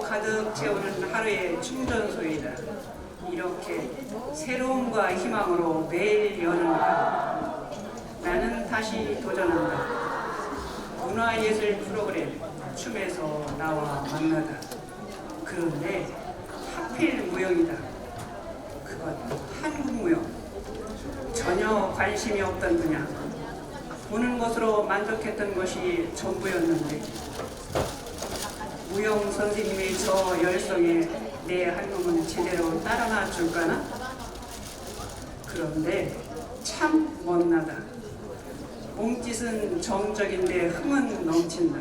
가득 채우는 하루의 충전소이다. 이렇게 새로움과 희망으로 매일 여는 하루. 나는 다시 도전한다. 문화예술 프로그램 춤에서 나와 만나다. 그런데 하필 무용이다. 그것도 한국 무용. 전혀 관심이 없던 분야. 보는 것으로 만족했던 것이 전부였는데 무용 선생님의 저 열성에 내 한몸은 제대로 따라나 줄까나? 그런데 참 못나다. 몸짓은 정적인데 흥은 넘친다.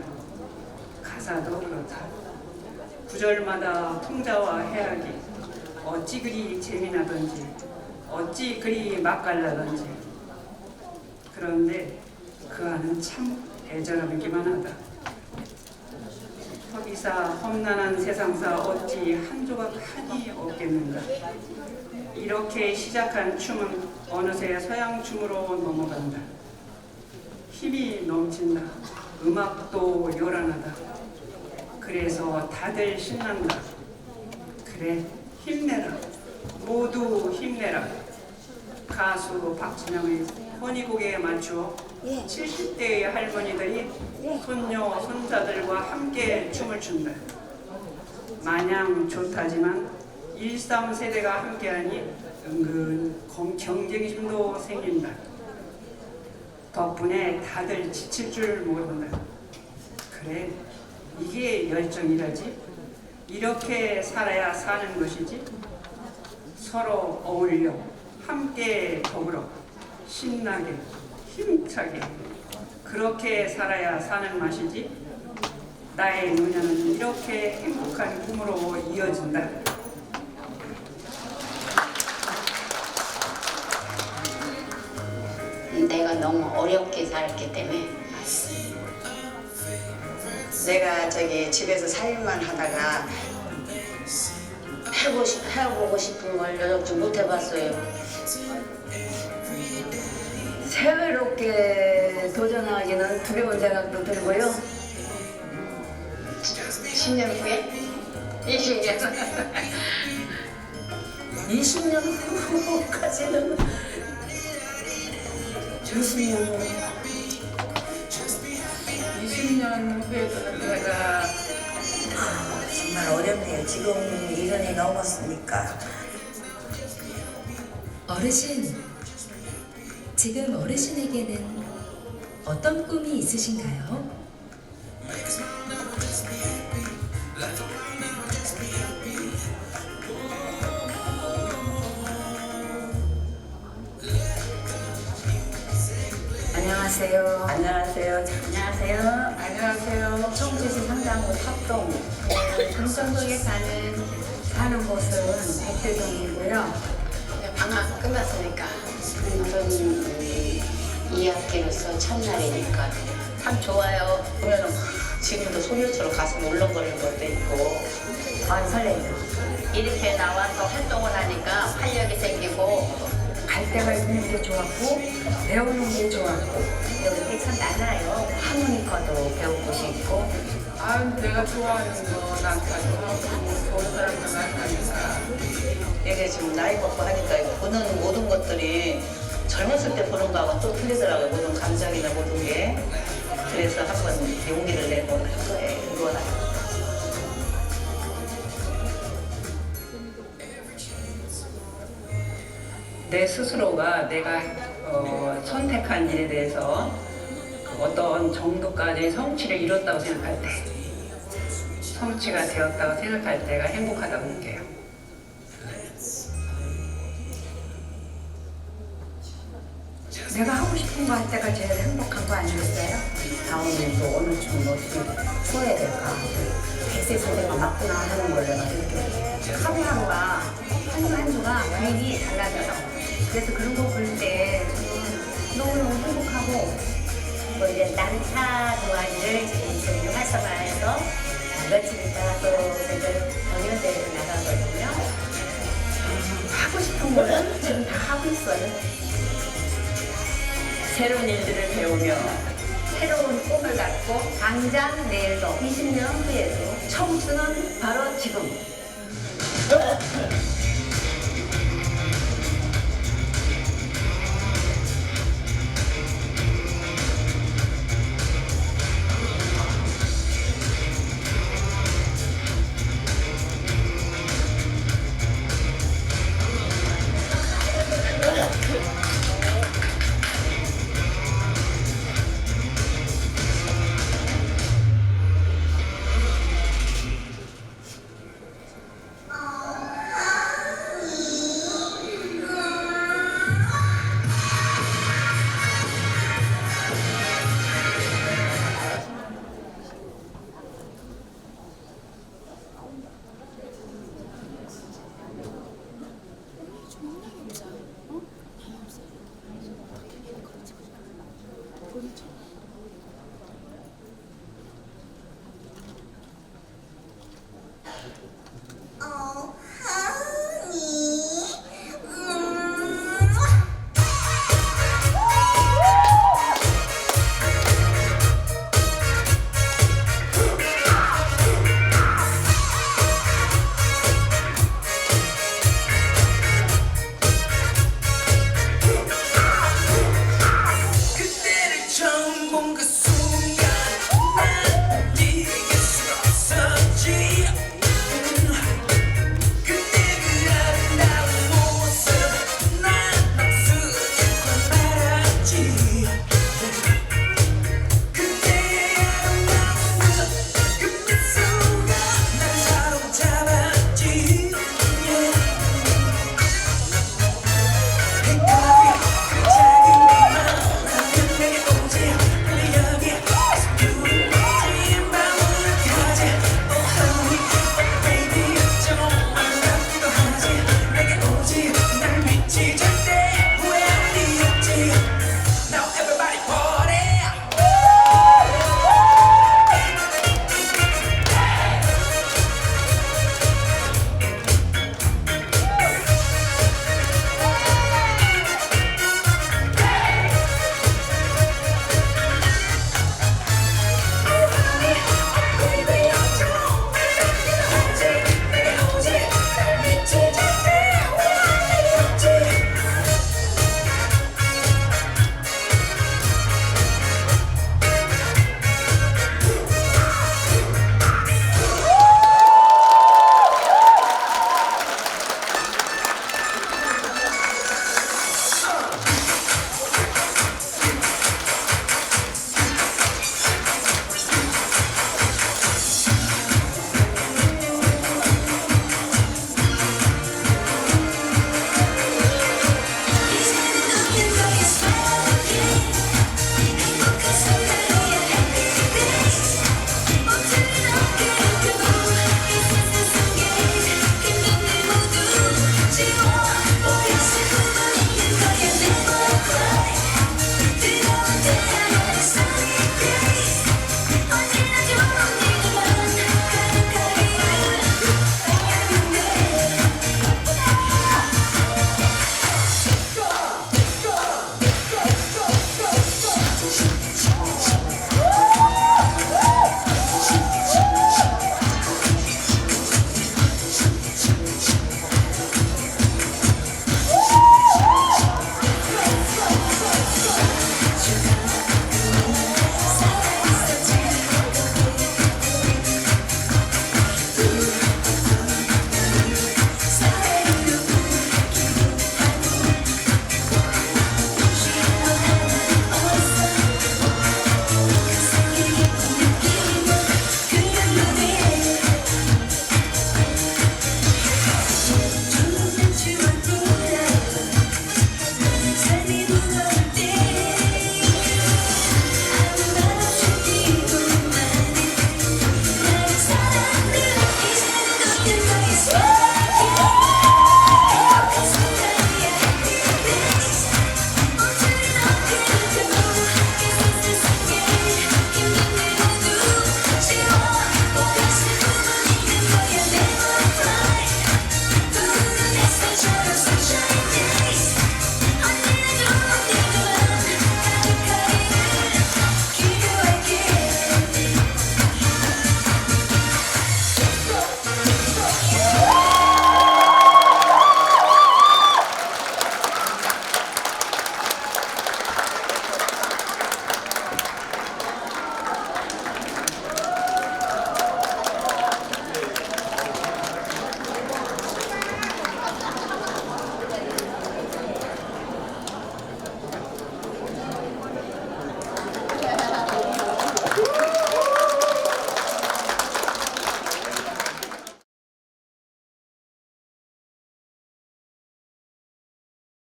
가사도 그렇다. 구절마다 풍자와 해악이 어찌 그리 재미나던지 어찌 그리 맛깔나던지 그런데 그 안은 참 애절하기만 하다. 허기사 험난한 세상사 어찌 한 조각 한이 없겠는가. 이렇게 시작한 춤은 어느새 서양 춤으로 넘어간다. 힘이 넘친다. 음악도 요란하다. 그래서 다들 신난다. 그래, 힘내라. 모두 힘내라. 가수 박진영의 허니곡에 맞추어 70대의 할머니들이 손녀, 손자들과 함께 춤을 춘다. 마냥 좋다지만 13세대가 함께하니 은근 경- 경쟁심도 생긴다. 덕분에 다들 지칠 줄 모른다. 그래, 이게 열정이라지. 이렇게 살아야 사는 것이지. 서로 어울려, 함께 더불어, 신나게, 힘차게. 그렇게 살아야 사는 맛이지. 나의 노년은 이렇게 행복한 꿈으로 이어진다. 내가 너무 어렵게 살았기 때문에 내가 저기 집에서 살림만 하다가 해보고, 싶은 걸 여태 못 해봤어요. 새롭게 도전하기는 두려운 생각도 들고요. 10년 후에? 20년 20년 후까지는 20년 후 20년 후에도 내가 정말 어렵네요. 지금 1년이 넘었으니까. 어르신, 지금 어르신에게는 어떤 꿈이 있으신가요? 안녕하세요. 안녕하세요. 안녕하세요. 안녕하세요. 청주시 상당구 탑동 금천동에 사는 사는 곳은 백대동이고요. 방학 끝났으니까 그런 이 학기로서 첫날이니까 참 좋아요. 보면은 막 지금도 소녀처럼 가슴 울렁거리는 것도 있고 많이 설레죠. 이렇게 나와서 활동을 하니까 활력이 생기고 갈 데가 있는 게 좋았고 배우는 게 좋았고 여기 참 많아요. 하모니카도 배우고 싶고 아, 내가 좋아하는 거 나한테도 하고 좋은 사람들 만나니까 이게 지금 나이 먹고 하니까 이거 보는 모든 것들이 젊었을 때 보는 거하고 또 틀리더라고요. 모든 감정이나 모든 게. 그래서 한번 용기를 내고 한 거예요. 이거나. 내 스스로가 내가 어, 선택한 일에 대해서 그 어떤 정도까지 성취를 이뤘다고 생각할 때, 성취가 되었다고 생각할 때가 행복하다고 느껴요. 내가 하고 싶은 거 할 때가 제일 행복한 거 아니겠어요? 다음에 또 어느 쯤 어떻게 풀어야 될까. 백세 선생가 맞구나 하는 걸 내가 느껴요. 하루하루가 한주 한주가 분위기 달라져요. 그래서 그런 거 볼 때 너무너무 행복하고 뭐 이제 난타 동아리를 지금 활성화해서 며칠 있다가 또 저희들 경연대회를 나가거든요. 하고 싶은 거는 지금 다 하고 있어요. 새로운 일들을 배우며 새로운 꿈을 갖고 당장 내일도 20년 후에도 청춘은 바로 지금